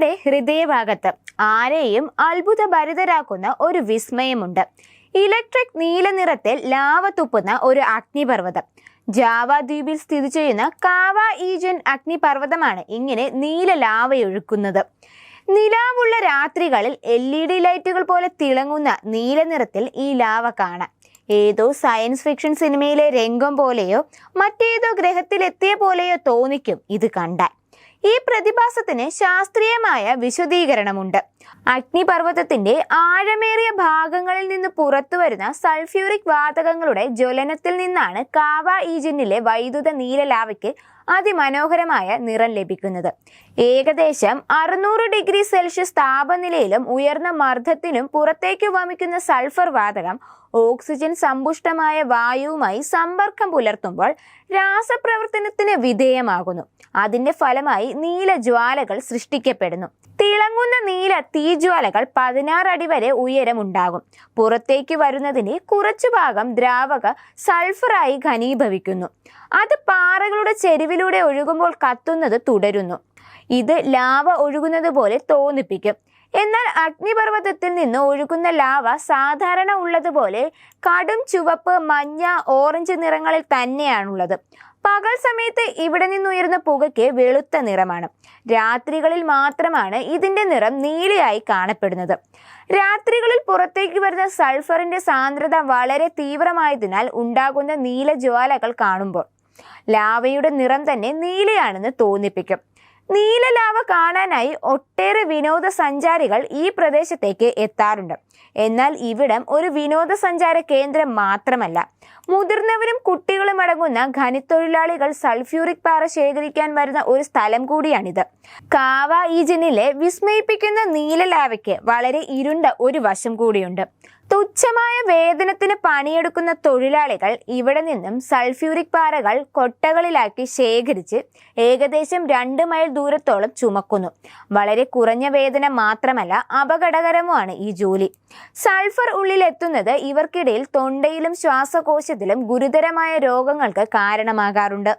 ഭൂമിയുടെ ഹൃദയഭാഗത്ത് ആരെയും അത്ഭുതഭരിതരാക്കുന്ന ഒരു വിസ്മയമുണ്ട്. ഇലക്ട്രിക് നീല നിറത്തിൽ ലാവ തുപ്പുന്ന ഒരു അഗ്നിപർവതം. ജാവ ദ്വീപിൽ സ്ഥിതി ചെയ്യുന്ന കാവ ഈജൻ അഗ്നിപർവതമാണ് ഇങ്ങനെ നീല ലാവയൊഴുക്കുന്നത് നിലാവുള്ള രാത്രികളിൽ എൽ ഇ ഡി ലൈറ്റുകൾ പോലെ തിളങ്ങുന്ന നീല നിറത്തിൽ ഈ ലാവ കാണാം. ഏതോ സയൻസ് ഫിക്ഷൻ സിനിമയിലെ രംഗം പോലെയോ മറ്റേതോ ഗ്രഹത്തിലെത്തിയ പോലെയോ തോന്നിക്കും ഇത് കണ്ടാൽ. ഈ പ്രതിഭാസത്തിന് ശാസ്ത്രീയമായ വിശദീകരണമുണ്ട്. അഗ്നിപർവതത്തിന്റെ ആഴമേറിയ ഭാഗങ്ങളിൽ നിന്ന് പുറത്തു വരുന്ന സൾഫ്യൂറിക് വാതകങ്ങളുടെ ജ്വലനത്തിൽ നിന്നാണ് കാവ ഈജിനിലെ വൈദ്യുത നീല ലാവയ്ക്ക് അതിമനോഹരമായ നിറം ലഭിക്കുന്നത്. ഏകദേശം അറുന്നൂറ് ഡിഗ്രി സെൽഷ്യസ് താപനിലയിലും ഉയർന്ന മർദ്ദത്തിനും പുറത്തേക്ക് വമിക്കുന്ന സൾഫർ വാതകം ഓക്സിജൻ സമ്പുഷ്ടമായ വായുവുമായി സമ്പർക്കം പുലർത്തുമ്പോൾ രാസപ്രവർത്തനത്തിന് വിധേയമാകുന്നു. അതിന്റെ ഫലമായി നീല ജ്വാലകൾ സൃഷ്ടിക്കപ്പെടുന്നു. തിളങ്ങുന്ന നീല തീജ്വാലകൾ പതിനാറ് അടി വരെ ഉയരമുണ്ടാകും. പുറത്തേക്ക് വരുന്നതിന് കുറച്ചു ഭാഗം ദ്രാവക സൾഫറായി ഘനീഭവിക്കുന്നു. അത് പാറകളുടെ ചെരുവിലൂടെ ഒഴുകുമ്പോൾ കത്തുന്നത് തുടരുന്നു. ഇത് ലാവ ഒഴുകുന്നത് പോലെ തോന്നിപ്പിക്കും. എന്നാൽ അഗ്നിപർവതത്തിൽ നിന്ന് ഒഴുകുന്ന ലാവ സാധാരണ ഉള്ളതുപോലെ കടും ചുവപ്പ് മഞ്ഞ ഓറഞ്ച് നിറങ്ങളിൽ തന്നെയാണുള്ളത്. പകൽ സമയത്ത് ഇവിടെ നിന്നുയരുന്ന പുകയ്ക്ക് വെളുത്ത നിറമാണ്. രാത്രികളിൽ മാത്രമാണ് ഇതിന്റെ നിറം നീലയായി കാണപ്പെടുന്നത്. രാത്രികളിൽ പുറത്തേക്ക് വരുന്ന സൾഫറിന്റെ സാന്ദ്രത വളരെ തീവ്രമായതിനാൽ ഉണ്ടാകുന്ന നീല ജ്വാലകൾ കാണുമ്പോൾ. ലാവയുടെ നിറം തന്നെ നീലയാണെന്ന് തോന്നിപ്പിക്കും. നീല ലാവ കാണാനായി ഒട്ടേറെ വിനോദസഞ്ചാരികൾ ഈ പ്രദേശത്തേക്ക് എത്താറുണ്ട്. എന്നാൽ ഇവിടം ഒരു വിനോദസഞ്ചാര കേന്ദ്രം മാത്രമല്ല. മുതിർന്നവരും കുട്ടികളും അടങ്ങുന്ന ഖനിത്തൊഴിലാളികൾ സൾഫ്യൂറിക് പാറ ശേഖരിക്കാൻ വരുന്ന ഒരു സ്ഥലം കൂടിയാണിത്. കാവ ഈജനിലെ വിസ്മയിപ്പിക്കുന്ന നീലലാവയ്ക്ക് വളരെ ഇരുണ്ട ഒരു വശം കൂടിയുണ്ട്. തുച്ഛമായ വേതനത്തിന് പണിയെടുക്കുന്ന തൊഴിലാളികൾ ഇവിടെ നിന്നും സൾഫ്യൂറിക് പാറകൾ കൊട്ടകളിലാക്കി ശേഖരിച്ച് ഏകദേശം രണ്ട് മൈൽ ദൂരത്തോളം ചുമക്കുന്നു. വളരെ കുറഞ്ഞ വേതനം മാത്രമല്ല അപകടകരവുമാണ് ഈ ജോലി. സൾഫർ ഉള്ളിലെത്തുന്നത് ഇവർക്കിടയിൽ തൊണ്ടയിലും ശ്വാസകോശത്തിലും ഗുരുതരമായ രോഗങ്ങൾക്ക് കാരണമാകാറുണ്ട്.